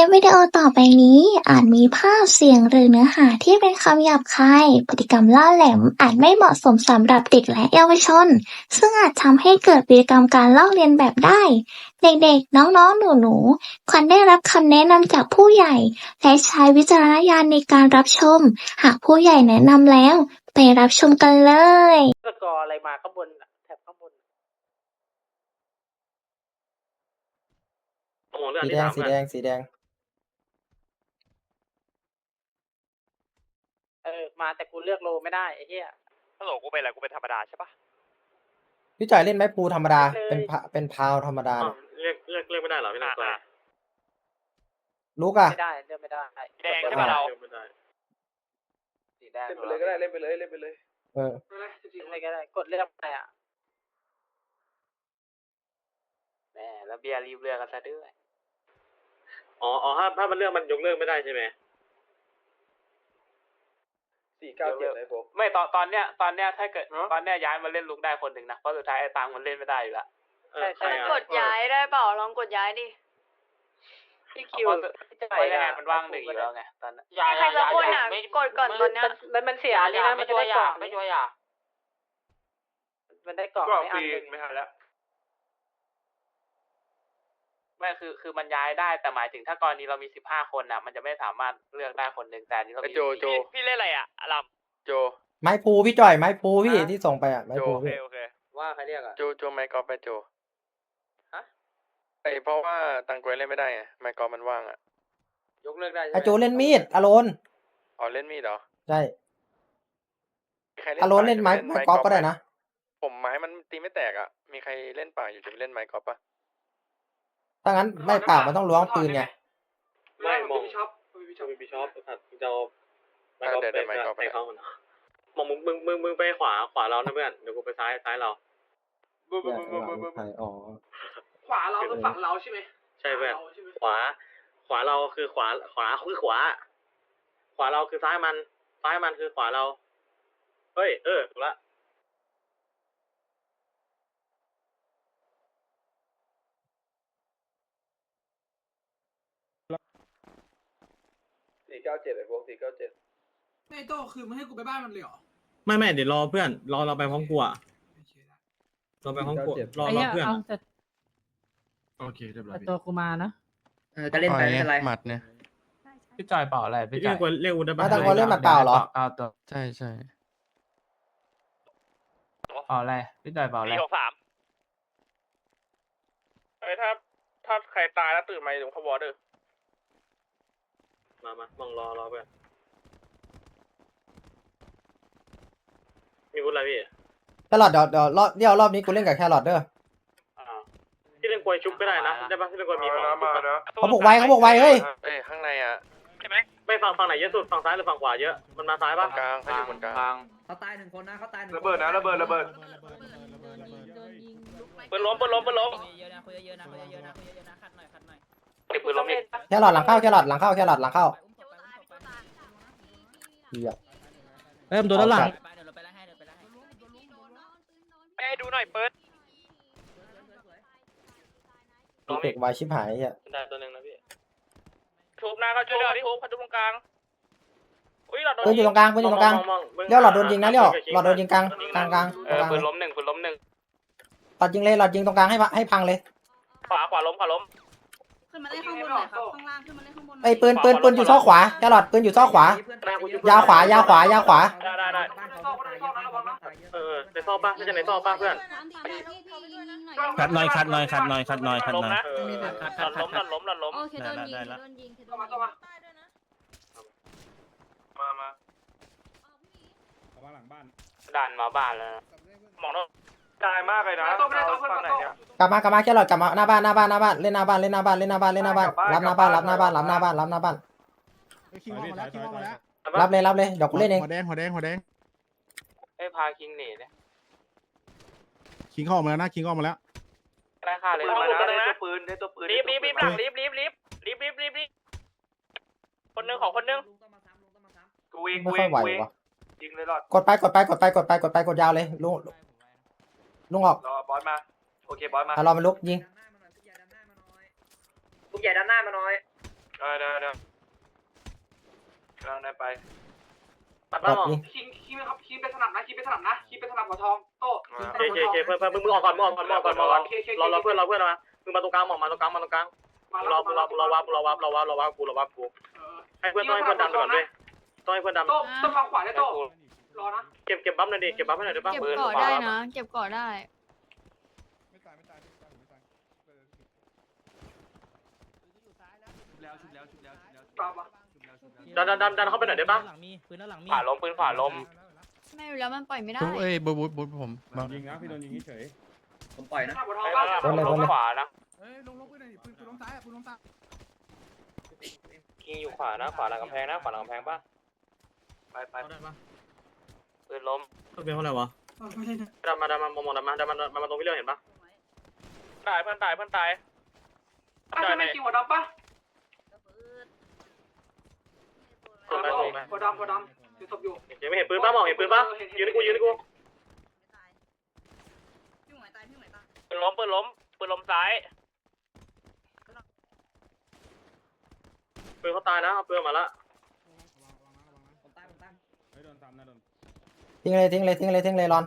ลิปวิดีโอต่อไปนี้อาจมีภาพเสียงหรือเนื้อหาที่เป็นคำหยาบคาย พฤติกรรมล่าแหลมอาจไม่เหมาะสมสำหรับเด็กและเยาวชน ซึ่งอาจทำให้เกิดพฤติกรรมการลอกเลียนแบบได้ เด็กๆ น้องๆ หนูๆ ควรได้รับคำแนะนำจากผู้ใหญ่ และใช้วิจารณญาณในการรับชม หากผู้ใหญ่แนะนำแล้ว ไปรับชมกันเลยสกอร์อะไรมาข้างบนน่ะแถบข้างบนโอ้โหเรื่องสีที่แดงสามสีกันแดงสีแดง เออ มาแต่กูเลือกโลไม่ได้ไอ้เหี้ยฮัลโหลกูเป็นอะไรกูเป็นธรรมดาใช่ปะพี่จ่อยเล่นไม้ปูธรรมดาเลยเป็นพะเป็นพาวธรรมดาอ้าวเรียกเรียกเรียกไม่ได้เหรอพี่นักกายลูกอะ ไม่ได้เลือกไม่ได้แดงใช่ปะเราเรียกไม่ได้สีแดงเล่นไปเลยก็ได้เล่นไปเลยเล่นไปเลยเออ อะไรก็ได้กดเลือกไปอะแหมแล้วเบียร์รีบเลือกกันซะด้วยอ๋ออ๋อถ้าถ้ามันเรื่องมันยกเลิกไม่ได้ใช่ไหม สี่เก้าเจ็ดเลยผมไม่ตอนตอนเนี้ยตอนเนี้ยถ้าเกิดตอนเนี้ยย้ายมาเล่นลุกได้คนหนึ่งนะเพราะสุดท้ายไอ้ตังมันเล่นไม่ได้อยู่ละเออใครอะกดย้ายได้เปล่าลองกดย้ายดิพี่คิวเพราะยังไงมันว่างหนึ่งอยู่แล้วไงตอนนั้นให้ใครสักคนอะกดก่อนตอนเนี้ยมันมันเสียนี่นะมันจะได้เกาะไม่ช่วยอะมันได้เกาะก็ไม่อัฟนรีหนึ่งไม่ทันแล้ว ไม่คือคือมันย้ายได้แต่หมายถึงถ้ากรณีเรามีสิบห้าคนน่ะมันจะไม่สามารถเลือกได้คนหนึ่งแต่อันนี้เราไอมีโจโจ พี่พี่เล่นอะไรอะอลัมโจ ไม้ปูพี่จ่อยไม้ปูพี่ที่ส่งไปอะไม้โจปูโอเคพี่โอเคว่าใครเรียกอะ โจโจไมค์กอล์ฟไปโจฮะ ไอเพราะว่าตังกวยเล่นไม่ได้ไงไมค์กอล์ฟมันว่างอะยกเลิกได้อาโจเล่นมีดอโลนอ๋อเล่นมีดเหรอใช่มีใครอโลนเล่นไม้ไม้กอล์ฟก็ได้นะ ผมไม้มันตีไม่แตกอะมีใครเล่นป่าอยู่จะไปเล่นไม้กอล์ฟปะ ถ้างั้นไม่เปล่ามันต้องล้วงปืนไงไม่มองช็อปไม่มีช็อปครับจะเอาไม่ก็เป็นไปเข้ามันมองมึงมึงมึงมึงไปขวาขวาเรานะเพื่อนเดี๋ยวกูไปซ้ายซ้ายเราอ๋อขวาเราคือฝั่งเราใช่ไหมใช่เพื่อนเราใช่ไหมขวา ขวาเราคือขวาขวาคือขวา ขวาเราคือซ้ายมัน ซ้ายมันคือขวาเรา เฮ้ย เออถูกละ สี่เก้าเจ็ดไอพวกสี่เก้าเจ็ดไม่โต้คือไม่ให้กูไปบ้านมันเลยเหรอไม่ไม่เดี๋ยวรอเพื่อนรอเราไปพร้อมกูอะเราไปพร้อมกูรอรอเพื่อนเอาแต่โอเคเรียบร้อยแต่ตัวกูมานะ เออก็เล่นไปไม่เป็นไร หมัดเนี่ยพี่จอยเปล่าอะไรพี่จเรีอยกว่าเรียกอุดมาตังกอนเล่นหมัดเปล่าเหรอเอาตัวใช่ใช่เปล่าอะไรพี่จอยเปล่าอะไรสี่หกสามไอถ้าถ้าใครตายแล้วตื่นมาอยู่เขาวอเดอร์ มามามองรอรอเพื่อนมีวุฒิอะไรพี่แครอทเดี๋ยวเดี๋ยวรอบเดี๋ยวรอบนี้กูเล่นกับแครอทเด้ออ่าที่เล่นกวยชุบก็ได้นะได้ปะที่เล่นกวยมีของชุบปะเขาบอกไว้เขาบอกไว้เฮ้ยเอ้ยข้างในอะใช่ไหมไม่ฝั่งฝั่งไหนเยอะสุดฝั่งซ้ายหรือฝั่งขวาเยอะมันมาซ้ายตรปะงกลางเขาอยู่บนกลางเขาตายหนึ่งคนนะเขาตายหนึ่งระเบิดนะระเบิดระเบิดปืนล้มปืนล้มปืนล้มเยอะนะคุยเยอะนะคุยเยอะนะคุยเยอะ หน่อยติดปืนล้มอีกแครอทหลังเข้าแครอทหลังเข้าแครอทหลังเข้าเหี้ยเริ่มตัวด้านหลังไปเดี๋ยวเราไปไล่ให้เดี๋ยวไปไล่ให้ไปให้ดูหน่อยเปิดล้อมเด็อีกกวายชิบหายอะได้ตัวหนึ่งนะพี่ชุบนะเขาชุบเขาชุบเขาชุบตรงกลางอุ้ยเราโดนปืนอยู่ตรงกลางปืนอยู่ตรงกลางมองๆมึงเลี้ยวหลอดโดนยิงนะเลี้ยวหลอดโดนยิงกลางกลางกลางเอกอลางปืนเลยล้มหนึ่งปืนล้มหนึ่งหลอดยิงเลยหลอดยิงตรงกลางให้พะให้พังเลยขวาขวาล้มขวาล้ม ขึ้นมาเล่นข้างบนหน่อยครับข้างล่างขึ้นมาเล่นข้างบนหน่อยไอ้ยปืนปืนปืนอยู่ซอกขวาแครอทปืนอยู่ซอกขวา ยาวขวายาวขวายาวขวา ได้ได้ได้ เออในซอกปะไม่ใช่ในซอกปะเพื่อนคัดหน่อยคัดหน่อยคัดหน่อยคัดหน่อยคัดล้มหน่อยนะเออหลันล้มหลันล้มหลันล้มโอเคโดนยิงได้ละโดนยิงเข้ามาเข้ามามามาดันมาบ้านแล้วนะมองโดน ตายมากเลยนะโต้ไม่ได้โต้เพื่อนฝั่งไหนโต้เนี่ยกลับมากลับมาแครอทกลับมาหน้าบ้านหน้าบ้านหน้าบ้านเล่นหน้าบ้านเล่นหน้าบ้านเล่นหน้าบ้านเล่นหน้าบ้านเล่นหน้าบ้านรับหน้าบ้านรับหน้าบ้านรับหน้าบ้านรับหน้าบ้านคิงออกมาแล้วคิงออกมาแล้วรับเลยรับเลยเดี๋ยวกูเล่นเองหัวแดงหัวแดงหัวแดงไอ้ยพาคิงหนีเนี่ยคิงเข้าออกมาแล้วนะคิงออกมาแล้วได้ค่าเลยปืนมานะได้ตัวปืนได้ตัวปืนรีบรีบรีบหลังรีบรีบรีบรีบรีบรีบรีบคนหนึงของคนหนึงกูเองไม่กูค่เออยงไหวกูเองวะยิงเลยหลอดกดไปกดไปกดไปกดไปกดไปกดยาวเลยลุง ลุงออกรอบอสมา โอเคบอสมาอะรอมันลุกยิงลูกใหญ่ด้านหน้ามาหน่อยรได้ได้ได้กำลังได้ไปปัดบ้างมองยิงคิงคิงครับคิงเป็นสนับนะคิงเป็นสนับนะคิงเป็นสนับหัวทองโต้เคเคเคเพื่อนเพื่อนมึงมึงออกก่อนมึงออกก่อนมึงออกก่อนมึงออกก่อนรอรอเพื่อนรอเพื่อนมามึงมาตรงกลางมองมาตรงกลางมาตรงกลางรอมึงรอมึงรอวับรอวับรอวับรอวับกูรอวับกูให้เพื่อนต้องให้เพื่อนดันก่อนด้วยต้องให้เพื่อนดันโต้ต้นฟังขวาได้โต้ รอนะ เก็บเก็บบัฟหน่อยดิ เก็บบัฟให้หน่อยได้ป่ะเก็บก่อได้นะ เก็บก่อได้ ไม่ตายไม่ตายไม่ตายไม่ตายปราบวะดันดันดันดันเข้าไปหน่อยได้ป่ะหลังมีปืนด้านหลังมีขวาล้มปืนขวาล้มไม่รู้แล้วมันปล่อยไม่ได้ เอ้ยบุ๊บบุ๊บบุ๊บผมยิงนะพี่โดนยิงเฉยผมปล่อยนะสนับหัวทองไอ้ก็นั่นน่ะล้มขวานะเอ้ยลงลงปืนหน่อยดิปืนปืนลงซ้ายอะปืนลงซ้ายคิงอยู่ขวานะ ขวาหลังกำแพงนะ ขวาหลังกำแพงป่ะไปไปได้ ปืนล้มต้องเป็นเท่าไหร่วะดันมาดันมามองมองดันมาดันมาดันมาตรงพี่เลี้ยวเห็นปะตายเพื่อนตายเพื่อนตายได้ไหมคิงหัวดำปะส่งไปส่งไปหัวดำหัวดำอยู่ศพอยู่ยังไม่เห็นปืนป่ะมองเห็นปืนป่ะยืนให้กูยืนให้กูปืนล้มปืนล้มปืนล้มซ้ายปืนเขาตายนะเอาปืนมาละ ผมตายผมตาย เฮ้ยโดนซ้ำนะโดน ทิ้งเลยทิ้งเลยทิ้งเลยทิ้งเลยรอน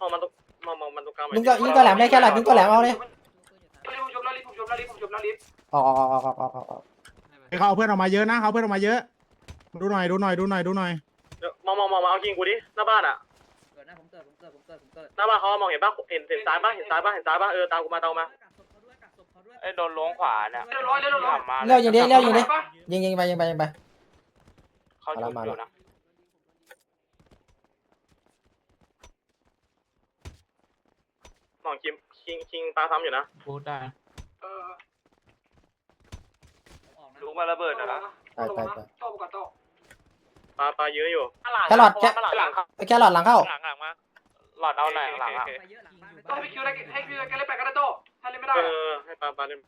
มองมันตรงมองมองมันตรงกลางยิงก็ยิงก็แหลมเลยแค่แหลมยิงก็แหลมเอาเลยรีบผมชมแล้วรีบผมชมแล้วรีบผมชมแล้วรีบออกออกออกออกออกออกออกให้เขาเอาเพื่อนออกมาเยอะนะเขาเอาเพื่อนออกมาเยอะ ดูหน่อยดูหน่อยดูหน่อยดูหน่อยมองมองมองมาเอายิงกูดิหน้าบ้านอะเกิดนะผมเกิดผมเกิดผมเกิดผมเกิดหน้าบ้านเขามองเห็นป่ะเห็นเห็นซ้ายป่ะเห็นซ้ายป่ะเห็นซ้ายป่ะเออตามกูมาตามกูมากักศพเขาด้วยกักศพเขาด้วยไอ้โดนล้วงขวาเนี่ยเรียบร้อยเรียบร้อยขับมาเลี้ยวยิงดิเลี้ยวยิงดิยิงยิงไปยิงไปยิงไปเขาจุดอยู่นะ มองคิมคิงคิงตาซ้ำอยู่นะพูดได้ เออผมออกนะรู้มาระเบิดนะ ไปไปไป โต้กับโต้ปลาปลายื้ออยู่แค่หลอดแค่หลังเข้าแค่หลอดหลังเข้า หลังหลังมาหลอดเอาหน่อยหลังอะไปเยอะหลังบ้านโต้ให้คิวได้ให้คิวกันเล่นไปกันได้โต้ถ้าเล่นไม่ได้เออให้ปลาปลาเล่น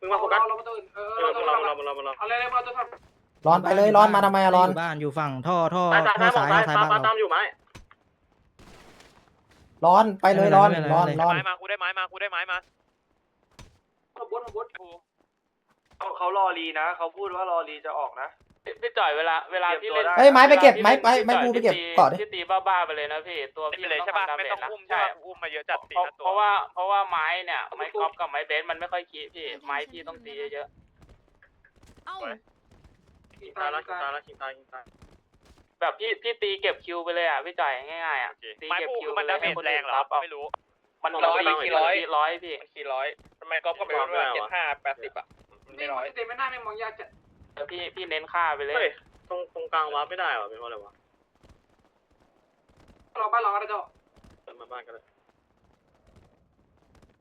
มึงมาโฟกัสเราประตูเออเออเรามึตังวรอเรามึงรอมึงรอมึงรอเอาเลยเลยเราตัวทร้อนไปเลยร้อนมาทำไมอะร้อนบ้านอยู่ฝั่งท่อท่อซ้ายซ้ายซ้ายมองซ้ายปลาปลาตามอยู่ไหม ร้อนไปเลยร้อนร้อนร้อนไม้มากูได้ไม้มากูได้ไม้มาำขบวนขบวนเขาเขารอรีนะเขาพูดว่ารอรีจะออกนะพี่จ่อยเวลาเวลาที่เล่นเฮ้ยไม้ไปเก็บไม้ไม้ไม้กูไปเก็บก่อนดิที่ตีบ้าๆไปเลยนะพี่ตัวไม่พี่เป็นไรใช่ป่ะทำดาไม่เจต้องนะอุ้มใช่ใช่ป่ะอุ้มมาเยอะจัดสี่เพราะห้าตัวเพราะว่าเพราะว่าไม้เนี่ยไม้กอล์ฟกับไม้เบสมันไม่ค่อยคีพี่ไม้พี่ต้องตีเยอะเอ้าคิงตายแล้วคิงตายแล้วคิงตายคิงตายๆ แบบพี่พี่ตีเก็บคิวไปเลยอะพี่จ่อยง่ายๆอะตีไม้เก็บปูคิวคือไปมันเลดายเมให้จคนแรอื่งนเหรอรับเอาไม่รู้ มันร้อยกี่ร้อย ร้อยพี่มันกี่ร้อยทำไมก๊อฟก็ไปรู้ว่าเจ็ดห้าแปดสิบอะมันนี่ไม่ร้อยเต็มไม่น่าไม่มองยากจะแล้วพี่พี่เน้นค่าไปเลยเฮ้ยตรงตรงกลางวาร์ปไม่ได้หรอเป็นเพราะอะไรวะเราบ้านเราก็ได้โต้เดินมาบ้านกันเลย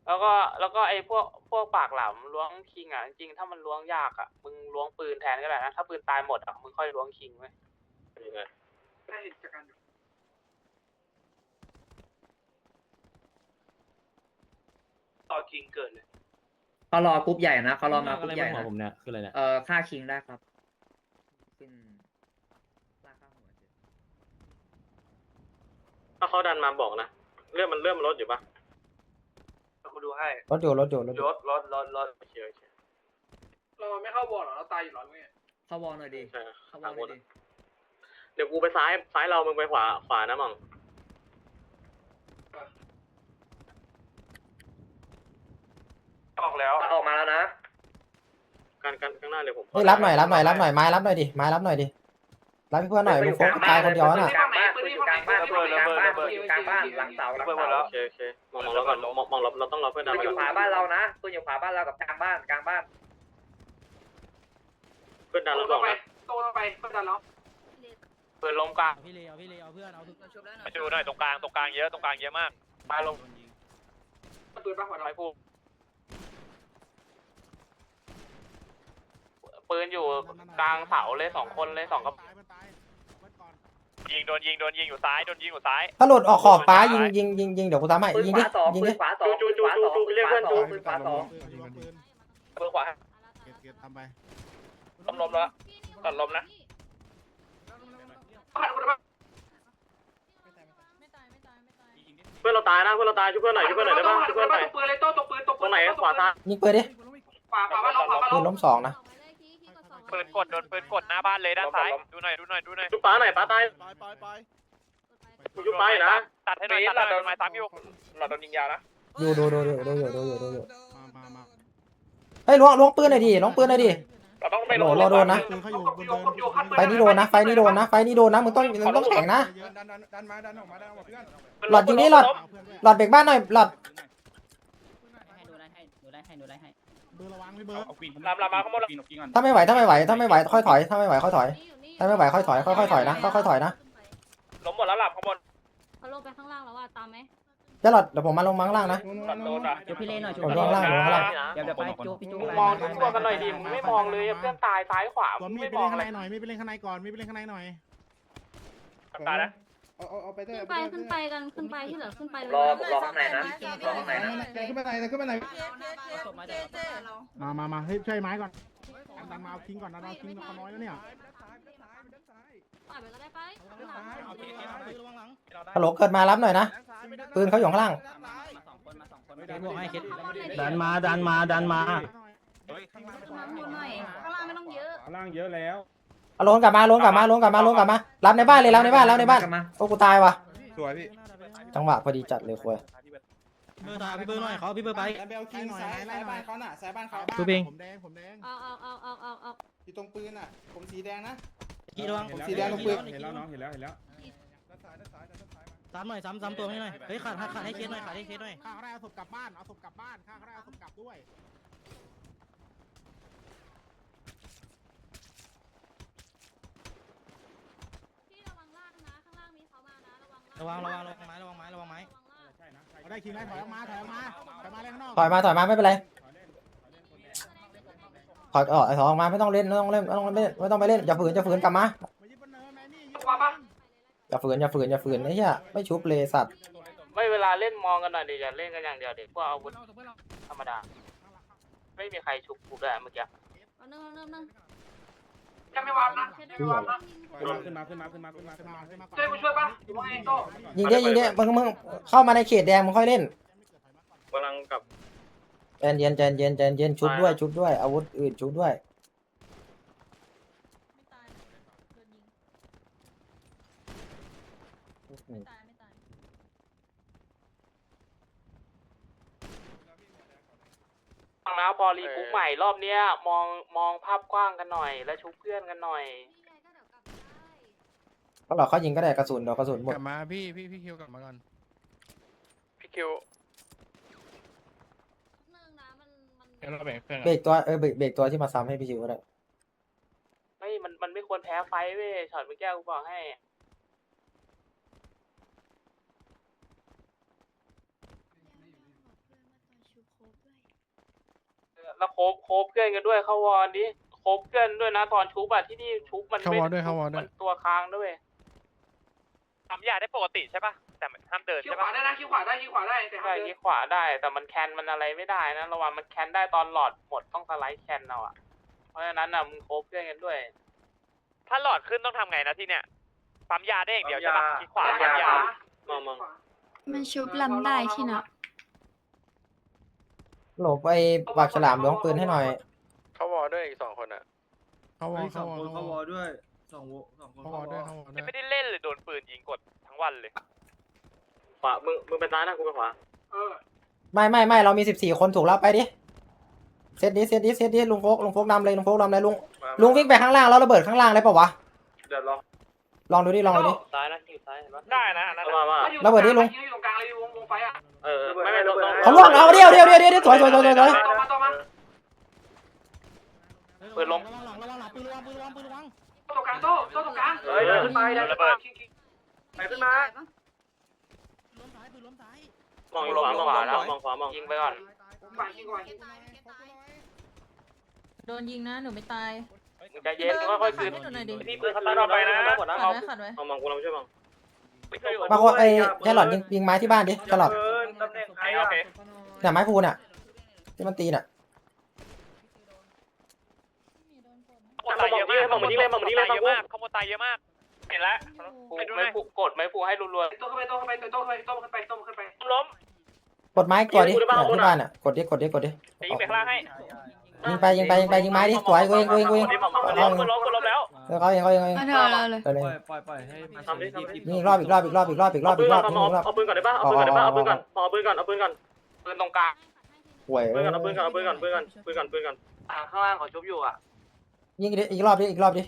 แล้วก็แล้วก็ไอ้พวกพวกปากหลามล้วงคิงอะจริงๆถ้ามันล้วงยากอะมึงล้วงปืนแทนก็ได้นะถ้าปืนตายหมดอะมึงค่อยล้วงคิงไว้ ยังไงได้เห็นจากการต่อจริงเกิดเลยเขารอกรุ๊ปใหญ่นะเขารอมากรุ๊ปใหญ่นะผมเนี่ยคืออะไรเนี่ยเอ่อค่าคิงได้ครับขึ้นค่าข้าวหัวเจ็ดถ้าเขาดันมาบอกนะเรื่องมันเริ่มลดอยู่ป่ะกูดูให้รถอยู่รถอยู่รถอยู่รถรถรถรถโอเคโอเคเราไม่เข้าบอลหรอเราตายอยู่หรอเมื่อเข้าวอลหน่อยดิใช่เข้าวอทาลงหบน่อนยดิ เดี๋ยวกูไปซ้ายซ้ายเรามึงไปขวาขวานะมั่งออกแล้วออกมาแล้วนะการการข้างหน้าเดี๋ยวผมเฮ้ยรับหน่อยรับหน่อยรับหน่อยไม้รับหน่อยดิไม้รับหน่อยดิรับให้เพื่อนหน่อยมึงโฟกัสตายคนเดียวน่ะกลางบ้านปืนอยู่กลางบ้านปืนอยู่กลางบ้านปืนอยู่กลางบ้านหลังเสาหลังเสาโอเคโอเคมองมองเราก่อนมองมองเราเราต้องรอเพื่อนดันปืนมาอยู่ขวาบ้านเรานะปืนอยู่ขวาบ้านเรากับกลางบ้านกลางบ้าน เพื่อนดันเราบอกนะโตลงไปเพื่อนดันแล้ว ปืนล้มกลางพี่เลเอาพี่เลเอาเพื่อนเอามาดูหน่อยตรงกลางตรงกลางเยอะตรงกลางเยอะมากไม้ลงปืนป้าหัวเราไม้พูปืนอยู่กลางเสาเลยสองคนเลยสองกระตายมันตายเพื่อนก่อนยิงโดนยิงโดนยิงอยู่ซ้ายโดนยิงอยู่ซ้าย ถ้าหลุดออกขอบฟ้ายิงยิงยิงยิงเดี๋ยวกูทำให้ปืนยิงขดิวาสองยิงปืดินขวาสองปืนขวาสองปืนขวาสองปืนขวาสองปืนปืนปืนปืนขวา เก็บเก็บทำไปล้มล้มแล้วตัดล้มนะ หันกูได้ปะเพื่อนเราตายนะเพื่อนเราตายช่วยเพื่อนหน่อยช่วยเพื่อนหน่อยได้ป่ะช่วยเพื่อนหน่อยตกปืนเลยโต้ตกปืนตกปืตรงไหนขวาตายยิงปืนดิขวาขวาบ้านเราขวาบ้านปืเราล้มสองนะปืนกดโดนปืนกดหน้าบ้านเลยด้านซ้ายดูหน่อยดูหน่อยดูหน่อยชุบป้าหน่อยป้าตายไปไปไปกูชุบป้าอยู่นะตัดให้หน่อยตัดให้หน่อยไม้ซ้ำอยู่หลอดโดนยิงยานะดูดูดูดูดูอยู่ดูอยู่ดูอยู่มามามาเฮ้ยล้วงล้วงปืนหน่อยดิล้วงปืนหน่อยดิ เราต้องไปโหรอโดนนะ ปืนเขาอยู่บนเดินไฟนี้โดนนะไฟนี้โดนนะไฟนี้โดนนะมึงต้องมึงต้องแข็งนะดันดันดันมาดันออกมาดันออกมาเพื่อนหลอดยิงนี่หลอด เอาเพื่อนด้วยหลอดเบรกบ้านหน่อยหลอดให้ดูไล่ให้ดูไล่ให้ดูไล่ให้เบอร์ระวังพี่เบิร์ดลามลามมาข้างบนถ้าไม่ไหวถ้าไม่ไหวถ้าไม่ไหวค่อยถอยถ้าไม่ไหวค่อยถอย ถ้าไม่ไหวค่อยถอยค่อยๆถอยนะค่อยๆถอยนะ ล้มหมดแล้วหลับข้างบนเขาลงไปข้างล่างแล้วว่าตามไหม จะหลอดเดี๋ยวผมมาลงมาข้างล่างนะหลับโดนอะ จุ๊บพี่เล่หน่อยจุ๊บผมพี่ลเล่งล่างผมลงล่าง เดี๋ยวเดี๋ยวไปจุ๊บพี่จุ๊บมึงไปมองไปทุกตัวกันหน่อยดิ มึงไม่มองเลยเพื่อนตายซ้ายขวาตัวมึงมีไม่ดไปมอเล่งนข้างอะไรในหน่อยมีดไปเล่นข้างในก่อนมีดไปเล่นข้างในหน่อยตายแล้วเอาเอาเอาไปเถขึ้นอะไปขึ้นไปกันขึ้นไปที่เหลือขึ้นไปเลยรอรอข้างในนะรอข้างในนะขึ้นไปไหนขึ้นไปไหนศพมาเดี๋ยวมามามาเฮ้ยช่วยไม้ก่อนดันมาเอาทิ้งก่อนดันมาเอาทิ้งเขาน้อยแล้วเนี่ยป ล่อยไปก็ได้ไปข้างหลังระวังหลังฮัลโหลเกิดมารับหน่อยนะปืนเขาอยู่ข้างล่างมาสองคนมาสองคนเคสบอกให้เคสดัดันนมามาดันมาดันมาข้างล่างหน่อยข้างล่างไม่ต้องเยอะล่างเยอะแล้วเอาลงกลับมาลงกลับมาลงกลับมาลงกลับมารับในบ้านเลยรับในบ้านรับในบ้านโอ้กูตายว่ะสวยพี่จังหวะพอดีจัดเลยคุยเบอร์ตาพี่เบอร์หน่อยเขาพี่เบอร์ไปเบลคิงซ้ายซ้ายบ้านเขาน่ะซ้ายบ้านเขาตัวเองผมแดงผมแดงเอาเอาเอาเอาเอาเอาอยู่ตรงปืนอะผมสีแดงนะ กี่ระวังผมสีแดงตรงปืน เห็นแล้วน้องเห็นแล้วเห็นแล้วซ้ำหน่อยซ้ำซ้ำตัวให้หน่อยเฮ้ยขาดขาดให้เคสหน่อยขาดให้เคสหน่อยข้าเขาได้เอาศพกลับบ้านเอาศพกลับบ้านข้าเขาได้เอาศพกลับด้วยพี่ระวังล่างนะ ข้างล่างมีเขามานะ ระวังระวังระวังระวังไม้ระวังไม้ระวังไม้เอาได้คิงได้ถอยออกมาถอยออกมาถอยมาเล่นข้างนอกถอยมาถอยมาไม่เป็นไร ถอยออกถอยออกมาไม่ต้องเล่นไม่ต้องเล่นไม่ต้องเล่นไม่ต้องไปเล่นอย่าฝืนอย่าฝืนกลับมามายึดบนเนินแม่นี่อย่าฝืนอย่าฝืนอย่าฝืนไอ้เหี้ยไม่ชุบเลยสัตว์ไม่เวลาเล่นมองกันหน่อยดิอย่าเล่นกันอย่างเดียวเด็กพวกอาวุธธรรมดา ไม่มีใครชุบกูด้วยเมื่อกี้เอานึ่งเอานึ่งนึ่งยังไม่วางนะไม่วางขึ้นมาขึ้นมาขึ้นมาขึ้นมาขึ้นมาขึ้นมาช่วยกูช่วยปะว่าไงโต้ยิงเด้ยิงเด้มึงมึงเข้ามาในเขตแดงมึงค่อยเล่นกำลังกลับ ใจเย็นใจเย็นใจเย็นชุบด้วยชุบด้วยอาวุธอื่นชุบด้วย ไม่ตายโดนยิงไม่ตายไม่ตายฟังนะพอรีกรุ๊ปใหม่รอบเนี้ยมองมองภาพกว้างกันหน่อย แล้วชุบเพื่อนกันหน่อย นี่ไงก็เดี๋ยวกลับได้เพราะเราเขายิงก็ได้กระสุนเดี๋ยวกระสุนหมดกลับมาพี่พี่พี่คิวกลับมาก่อนพี่คิว นึงนะ มันมันเดี๋ยวเราแบ่งเพื่อนเบรกตัวเออเบรกเบรกตัวที่มาซ้ำให้พี่ชิวก็ได้เฮ้ยมันมันไม่ควรแพ้ไฟท์เว้ยช็อตเมื่อกี้กูบอกให้ แล้วโคบโคบเพื่อนกันด้วยเข้าวอนดิโคบเพื่อนด้วยนะตอนชุบอะที่นี่ชุบมันไม่มันตัวค้างด้วยทำยาได้ปกติใช่ปะ แต่ห้ามเดินคิวใช่ขวาปะได้นะคิวขวาได้คิวขวาได้แต่ใช่ที่ขวาได้ แต่มันแคนมันอะไรไม่ได้นะ ระวังมันแคนได้ตอนหลอดหมดต้องสไลด์แคนเอาอะเพราะฉะนั้นอะมึงโคบเพื่อนกันด้วย ถ้าหลอดขึ้นต้องทำไงนะที่เนี้ยปั๊มยาได้อย่างเดียวใช่ปะที่ขวาปั๊มยา มองมอง มันชุบลำได้ที่นะหลบไปปากฉลามล้วงปืนให้หน่อย เขาวอด้วยอีกสองคนอะ เขาวอเขาวอเขาวอด้วยสองสองคนเขาวอด้วยเขาวอด้วย ไม่ได้เล่นเลยโดนปืนยิงกดทั้งวันเลย ขวามึงมึงเป็นซ้ายนะกูเป็นขวาเออไม่ไม่ไม่เรามีสิบสี่คนถูกแล้วไปดิเซตนี้เซตนี้เซตนี้ลุงโฟกลุงโฟกนำเลยลุงโฟกนำเลยลุงลุงวิ่งไปข้างล่างแล้วระเบิดข้างล่างเลยเปล่าวะเดี๋ยวรอลองดูดิลองดูดิ ซ้ายนะที่ซ้ายเห็นปะได้นะอันนั้นมาอะมาระเบิดดิลุง อยู่ตรงกลางเลยวงวงไฟอะเออไม่ไม่ต้องเขาล่วงเอาเดียวเดียวเดียวเดียวสวยสวยสวยสวยสวยต่อมาต่อมาระวังหลังระวังหลังปืนระวังปืนระวังปืนระวังโต้ตรงกลางโต้โต้ตรงกลางเฮ้ยขึ้นไประเบิดไปขึ้นมา ล้มซ้ายปืนล้มซ้าย มองขวามองขวามองขวามองยิงไปก่อนฝ่ายยิงก่อนโดนยิงนะหนูไม่ตายมึงใจเย็นมึงค่อยๆคืนนี่ปืนเขาตัดออกไปนะเอาขัดไว้มองมองกูเราช่วยมองมาโคไอ้แครอทยิงยิงไม้ที่บ้านดิแครอทตำแหน่งใครโออะเคเนี่ยไม้พูน่ะ ที่มันตีน่ะขโมยตายเยอะมากขโมยตายเยอะมากขโมยตายเยอะมาก เห็นแล้วผูไม่ผูกดไม่ผูให้รัวโต้เข้าไปโต้เข้าไปโต้เข้าไปโต้ขึ้นไปโต้ขึ้นไปล้ม กดไม้กดดิเนี่ยที่บ้านอะกดดิกดดิกดดิจะยิงไปข้างล่างให้กยิงไปยิงไปยิงไปยิงไม้ดิสวยกูเองกูเองกูเองล้มกูล้มกูล้มแล้วเออเขาเองเขาเองเขาเองเอาเถอะเอาเลยไปเลยปล่อยปล่อยให้มันทำดิทำดิยิงอีกรอบอีกรอบอีกรอบอีกรอบอีกรอบเอาอีปืกนรก่ออบนอีกรอบเอาปืนก่อนได้ปะเอาปืนก่อนได้ปะเอาปืนก่อนเอาปืนก่อนเอาปืนก่อนเอาปืนก่อนปืนตรงกลางห่วยปืนก่อนเอาปืนก่อนเอาปืนก่อนปืนก่อนปืนก่อนปืนก่อนอ่าข้างล่างเขาชุบอยู่อะยิงดิอีกรอบดิอีกรอบดิ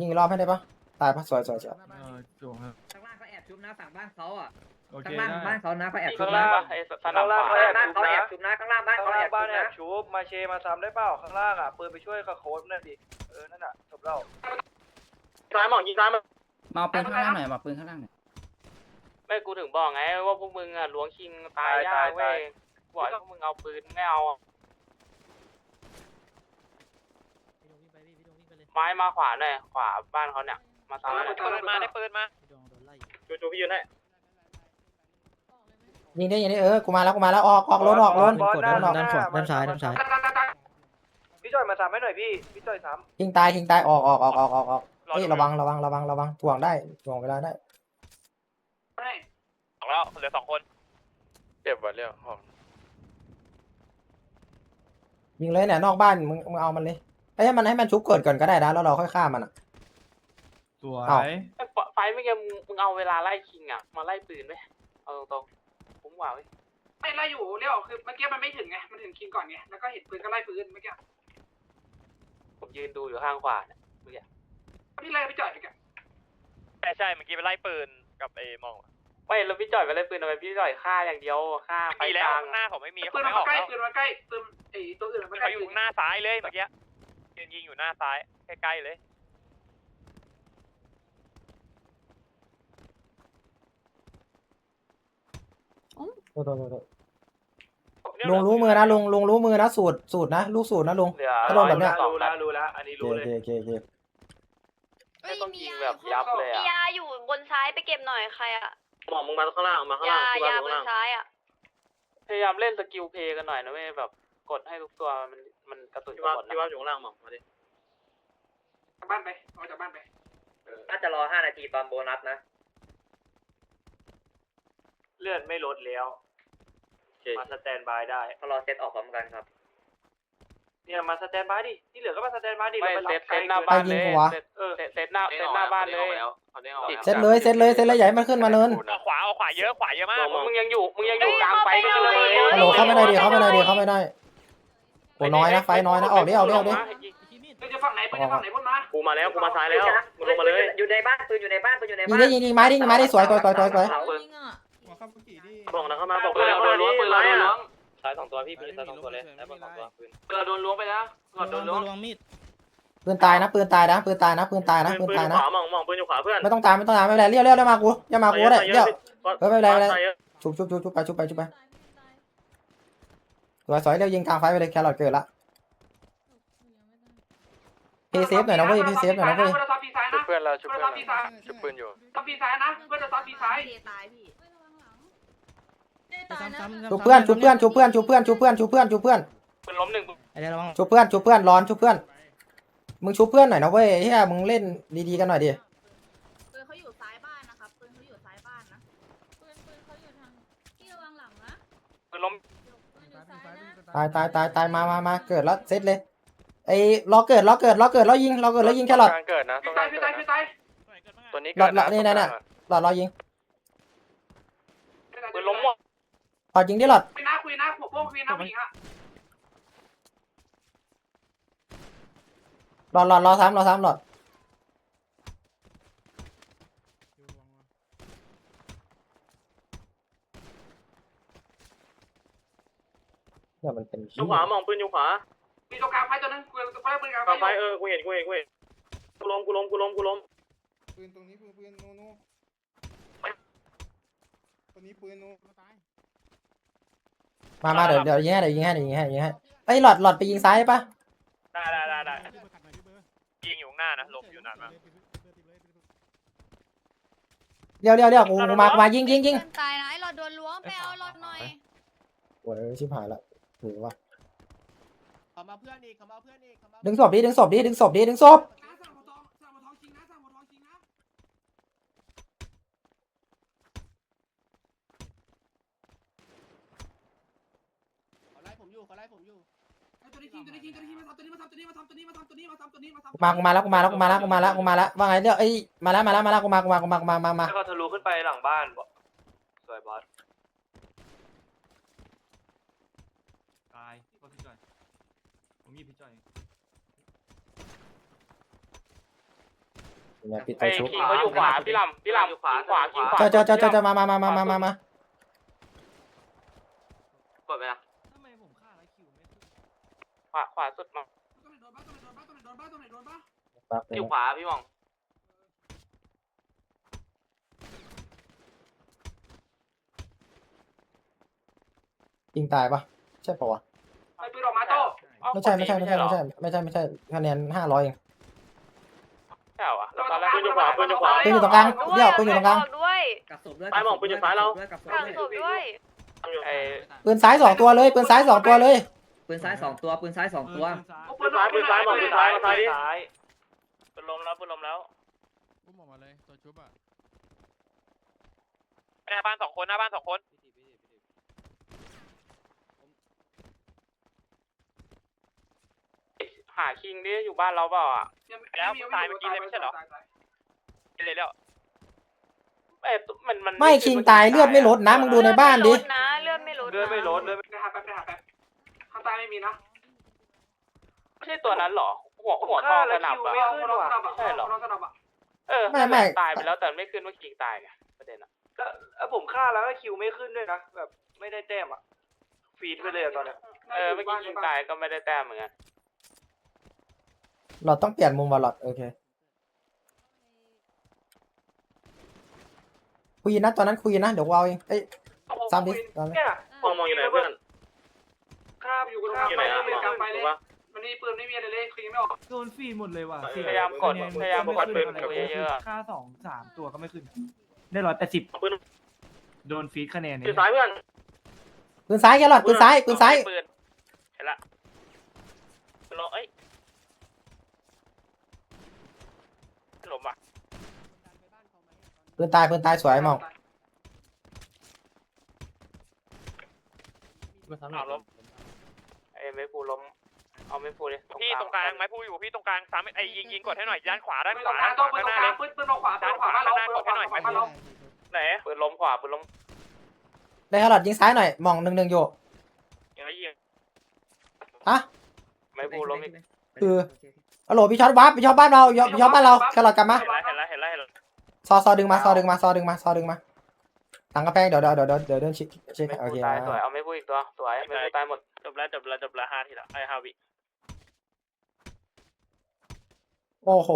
ยิงอีกรอบให้ได้ปะตายปะสวยสวยสวยข้างล่างเขาแอบชุบนะฝั่งบ้านเขาอะ โอเคข้างล่างได้บ้านเขานะเขาแอบชุข้าบงล่านะงปะไอ้สนามขวาข้างล่างเขาแอบชุบนะข้างล่างบ้านข้างเขาล่าแองบบ้านชุบแอบนะชูบมาเชมาซ้ำได้เปล่าข้างล่างอะปืนไปช่วยกับโค้ดนั่นดิเออนั่นอะจบแล้วซ้ายหมองยิงซ้ายมามาปืนข้างล่างหน่อยมาปืนข้างล่างหน่อยไม่กูถึงบอกไงว่าพวกมึงอะล้วงคิงตายยากเว้ยบอกให้พวกมึงเอาปืนไม่เอาไม้มาขวาหน่อยขวาบ้านเขาเนี่ย มาซ้ำหน่อย ปืนมาได้ปืนมา จูจูพี่ยืนให้ ยิงดิยิงดิเออกูมาแล้วกูมาแล้วออกออกล้นออกล้น บอลกดหน้าด้านด้านขวาด้านซ้ายด้านซ้าย พี่จอยมาซ้ำให้หน่อยพี่พี่จอยซ้ยิงตายยิงตายออกออกออกออกออกออกเฮ้ยระวังระวังระวังระวังถ่วงได้ถ่วงเวลาได้สองแล้วเหลือสองคนเจ็บว่ะเรียกยิงเลยเนี่ยนอกบ้านมึงมึงเอามันเลยไอ้ยให้มันให้มันชุบเกิดก่อนก็ได้นะแล้วเราค่อยฆ่ามันอะำสวเอ้า ยไอ้ไฟไม่แกมึงมึงเอาเวลาไล่คิงอะ มาไล่ปืนไหมเอาตรงๆผม ว่าเว้ยไม่ไล่อยู่เรียกคือเมื่อกี้มันไม่ถึงไงมันถึงคิงก่อนไงแล้วก็เห็นปืนก็ไล่ปืนเมื่อกี้ผมยืนดูอยู่ข้างขวาเนี่ยเมื่อกี้พี่ไล่ไปจ่อยไปกันใช่ใช่เมื่อกี้ไปไล่ปืนกับเอมองไม่แล้วพี่จ่อยไปไล่ปืนทำไมพี่จ่อยฆ่าอย่างเดียวฆ่าไฟมีแล้กวลางข้างหน้าผมไม่มีปืเขานไม่มันออกมาใกล้แล้วปืนมาใกล้ปืนไอ้ตัวอื่นมันใกล้เขาอยู่หน้าซ้ายเลยเมื่อกี้ยืนยิงอยู่หน้าซ้ายใกล้ๆเลย โทษโทษโทษโทษลุงรู้มือนะลุงลุงรู้มือนะสูตรสูตรนะลูกสูตรนะลุง เหลือถ้าโดนแบบเนี้ยสองรู้นัแล้ดวรู้แล้ว อันนี้โอรู้เลยเคโอเคโอเคไม่ต้องยิงแบบยับเลยมีอะยาอยู่บนซ้ายไปเก็บหน่อยใครอะหมองมึงมาข้างล่างมาข้างยาล่างที่บ้านยามึบงนข้างล่างซ้ายอะพยายามเล่นสกิลเพลย์กันหน่อยนะเว้ยแบบกดให้ทุกตัวมันมันกระตุนที่กระบ้านหมดที่นะบ้านอยู่ข้างล่างหมองมาดิจากบ้านไปออกจากบ้านไป น่าจะรอห้านาทีตอนโบนัสนะ เลือดไม่ลดแล้ว โอเคมาสแตนบายได้เขารอเซตออกพร้อมกันครับ เนี่ยมาสแตนบายดิ ที่เหลือก็มาสแตนบายดิไม่ราปเซรับตเซตหน้าไกลบ้านเลยไปยิงหัว เซตเซตเซตหน้าเซตหน้าบ้านเลยเซตเลยเซตเลยเซตเลยอย่าให้มันขึ้นมาเนินเอาขวาเอาขวาเยอะขวาเยอะมากมึงยังอยู่มึงยังอยู่กลางไฟกันอยู่เลยฮัลโหลเข้าไม่ได้ดิเข้าไม่ได้ดิเข้าไม่ได้โอ้น้อยนะไฟน้อยนะออกดิออกดิออกดิปืนจะฝั่งไหนปืนจะฝั่งไหนพ้นมากูมาแล้วกูมาซ้ายแล้วมึงลงมาเลยอยู่ในบ้านปืนอยู่ในบ้านปืนอยู่ในยิงบ้านดิยิงยิงไม้ดิยิงไม้ดิสวยสวยสวยสวยสวย บอกนะเข้ามาบอกปืนเราโดนล้วงปืนเราโดนล้วงซ้ายสองตัวพี่พี่ซ้ายสองตัวเลยแล้วบอกสองตัวปืนปืนเราโดนล้วงไปแล้วหลอดโดนล้วงระวังมีดปืนตายนะปืนตายนะปืนตายนะปืนตายนะปืปืนนปืนตายอยู่นะขวามองมองปืนอยู่ขวาเพื่อนไม่ต้องตามไม่ต้องตามไม่เป็นไรเลี้ยวเลี้ยวเลี้ยวมากูอย่ามากูก็ได้เลี้ยวเออไม่เป็นไรไม่เป็นไรชุบชุบชุบชุบไปชุบไปชุบไปสวยสวยเลี้ยวยิงกลางไฟไปเลยแครอทเกิดละเพย์เซฟหน่อยนะเว้ยเพย์เซฟหน่อยนะเว้ยเพื่อนจะซับปีซ้ายนะเพื่อนเราชุบเพื่อนเพื่อนจะซับปีซ้ายชุบปืนอยู่ซับปีซ้ายนะเพื่อนจะซับปีซ้ายซ้ำซ้ำ ชุบเพื่อนชุบเพื่อนชุบเพื่อนชุบเพื่อนชุบเพื่อนชุบเพื่อนชุบเพื่อนปืนล้มหนึ่งไอ้เดี๋ยวระวังชุบเพื่อนชุบเพื่อนร้อนชุบเพื่อน มึงชุบเพื่อนหน่อยนะเว้ยเฮียมึงเล่นดีๆกันหน่อยดิปืนเขาอยู่ซ้ายบ้านนะครับปืนเขาอยู่ซ้ายบ้านนะปืนปืนเขาอยู่ทางพี่ระวังหลังนะปืนล้มปืนอยู่ซ้ายนะตายตายตายตายมามามาเกิดแล้วเซตเลยไอ้รอเกิดรอเกิดรอเกิดรอยิงรอเกิดแล้วยิงแครอทกลางเกิดนะพี่ตายพี่ตายพี่ตายตัวนี้หลอดหลอดนี่นะเนี่ยหลอดรอยิงปืนล้มหมด หลอดยิงดิหลอดคุยนะคุยนะหัวโป้งคุยนะผู้หญิงอะหลอดหลอดรอซ้ำรอซ้ำหลอดเนี่ยมันเป็นอยู่ขวามองปืนอยู่ขวามีตัวกลางไฟตัวนึงคุยตัวไฟปืนกลางกลางไฟไฟเออกูเห็นกูเห็นกูเห็นกูล้มกูล้มกูล้มกูล้มปืนตรงนี้ปืนปืนโนโนตัวนี้ปืนโนตาย มามาเดี๋ยวเดี๋ยวยิงให้เดี๋ยวยิงให้เดี๋ยวยิงให้ยิงให้ไอ้ยหลอดหลอดไปยิงซ้ายปะได้ได้ได้ได้พี่เบอร์ขัดหน่อยพี่เบอร์ยิงอยู่ข้างหน้านะหลบอยู่นานมากเดี๋ยวเดี๋ยวเดี๋ยวกูกูมากูมายิงยิงยิงปืนตายนะไอ้หลอดโดนล้วงไปเอาหลอดหน่อยโอ้ยชิบหายละถือว่าเขามาเพื่อนอีกเขามาเพื่อนอีกเขามาดึงศพดิดึงศพดิดึงศพดิดึงศพ สั่งหัวทองสั่งหัวทองจริงนะสั่งหัวทองจริงนะ มาไล่ผมอยู่ไอ้ตัวนี้จริงตัวนี้คิงตัวนี้มาทำตัวนี้มาทำตัวนี้มาทำตัวนี้มาทำตัวนี้มาทำตัวนี้มาทำกูมากูมาแล้วกูมาแล้วกูมาแล้วกูมาแล้วกูมาแล้วว่าไงเดี๋ยเอ้ยมาแล้วมาแล้วมาแล้วกูมากูมากูมากูมามามาแล้วก็ทะลุขึ้นไปหลังบ้านบอสวยบอสตายก็พี่จอยผมมีพี่จอยเนี่ยปิดไฟชุบเขาอยู่ขวาพี่ลำพี่ลำคิงขวาคิงขวาเจอเจอเจอเจอเจอมามามามามามามา กดไปนะ ทำไมผมฆ่าแล้วคิวไม่ขึ้น ขวาสุดมาตรงไหนโดนบ้าตรงไหนโดนบ้าตรงไหนโดนบ้าตรงไหนโดนบ้าแป๊บอยู่ขวาพี่หมองยิงตายปะใช่ปะวะไอ้ปืนออกมาโต้ไม่ใช่ไม่ใช่ไม่ใช่ไม่ใช่ไม่ใช่ไม่ใช่คะแนนห้าร้อยเอง ใช่เหรอวะตอนแรกปืนอยู่ขวาปืนอยู่ขวา ปืนอยู่ตรงกลางเดี๋ยวปืนอยู่ตรงกลาง ด้วยกักศพด้วยซ้ายมองปืนอยู่ซ้ายเรา กักศพกักด้วยศพด้วย ไอ้ปืนซ้ายสองตัวเลยปืนซ้ายสองตัวเลย ปืนซ้ายสองตัว ปืนซ้ายสองตัวปืนซ้ายปืนซ้ายมองปืนซ้ายมาซ้ายดิซ้ายปืนล้มแล้วปืนล้มแล้วอุ้มออกมาเลยตัวชุบอะหน้าบ้านสองคนหน้าบ้านสองคนหาคิงดิอยู่บ้านเราเปล่าอะเลยแล้วเอ้ยมันมันไม่คิงตายเลือดไม่ลดนะมึงดูในบ้านดินะเลือดไม่ลดเลื่อนไม่ลดเลื่อนไม่ไปหาแป๊บไปหาแป๊บข้างใต้ไม่มีนะไม่ใช่ตัวนั้นเหรอ หัวหัวทองสนับไม่อะเอาคนเราสนับอะใช่เหรอคนเราสนับอะเออไม่ไม่ตายไปแล้วแต่ไม่ขึ้นว่าคิงตายไงประเด็นอะก็เอ้ยผมฆ่าแล้วก็คิวไม่ขึ้นด้วยนะแบบไม่ได้แต้มอะฟีดไปเลยอะตอนเนี้ยเออเมื่อกี้คิงตายก็ไม่ได้แต้มเหมือนกันเราต้องเปลี่ยนมุมวอลล็ตโอเคคุยนะตอนนั้นคุยนะเดี๋ยววาวเองเอ้ยซ้ำดิซ้ำดิเนี่ยมองมองอยู่ไหนเพื่อน ฆ่าอยู่กับฆ่าอยู่ไปไหนอะเรื่อยกลางไปถูเลกยปะมันนี่ปืนไม่มีอะไรเลยคิงไม่ออกโดนฟรีหมดเลยว่ะเออพยายามกดพยายามกดปืนกับกูเยอะๆอะค่าสองสามตัวก็ไม่ขึ้น ได้ร้อยแปดสิบปืนโดนฟีดคะแนนปืเนี่ยนซ้ายเพื่อนปืนซ้ายแกหลอดปืนซ้ายปืนซ้ายปืนเห็นละปืนล้มเอ้ยหลมอะปืนตายปืนตายสวยมองเอาล้ม ไอ้ไม่พูล้มเอาไม่พูเลยพี่ตรงกลางไม้พูอยู่พี่ตรงกลางสามไอ้ยิงยิงกดให้หน่อยด้านขวาด้านปืนขตรวางกลาด้างงขโต้วาปืนข้างตหรงน้ากลาเลยงปืนปืนตรงขวาบ้านเราปืนตรงขวาบ้านเราไหนปืนล้มขวาปืนล้มได้แครอทยิงซ้ายหน่อยมองหนึ่งหนึ่งอยู่ยังไงยิงฮะไม่พูล้มอีกคือฮัลโหลพี่ช็อตวับพี่ช็อตบ้านเราพี่ช็อตบ้านเราแครอทกลับมาเห็นแล้วเห็นแล้วเห็นแล้วเห็นแล้วซอซอดึงมาซอดึงมาซอดึงมาซอดึงมาหลังกระแพงเดี๋ยวเดี๋ยวเดี๋ยวเดี๋ยวเดี๋ยวเดินชิดชิดไม่โอพูเคตายสวยเอาไม่พูอีกตัวสวยไม่พูตายหมด จบแล้วจบแล้วจบแล้วห้าทีละไอ้ห้าวิโอ้โห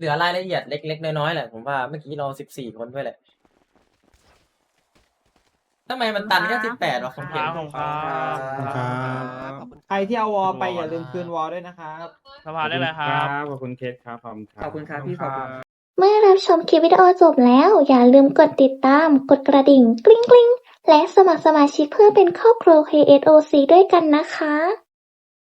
เหลือรายละเอียดเล็กๆ น้อยๆแหละผมว่าเมื่อกี้เราสิบสี่คนด้วยแหละ ทำไมมันตันแค่สิบแปดวะผมเห็นของครับครับใครที่เอาวอลไปอย่าลืมคืนวอลด้วยนะครับ สภาได้เลยครับ ขอบคุณเคสครับขอบคุณครับ ขอบคุณครับพี่ขอบคุณ เมื่อรับชมคลิปวิดีโอจบแล้ว อย่าลืมกดติดตาม กดกระดิ่ง กริ๊งกริ๊งและสมัครสมาชิกเพื่อเป็นครอบครัว KSOC ด้วยกันนะคะ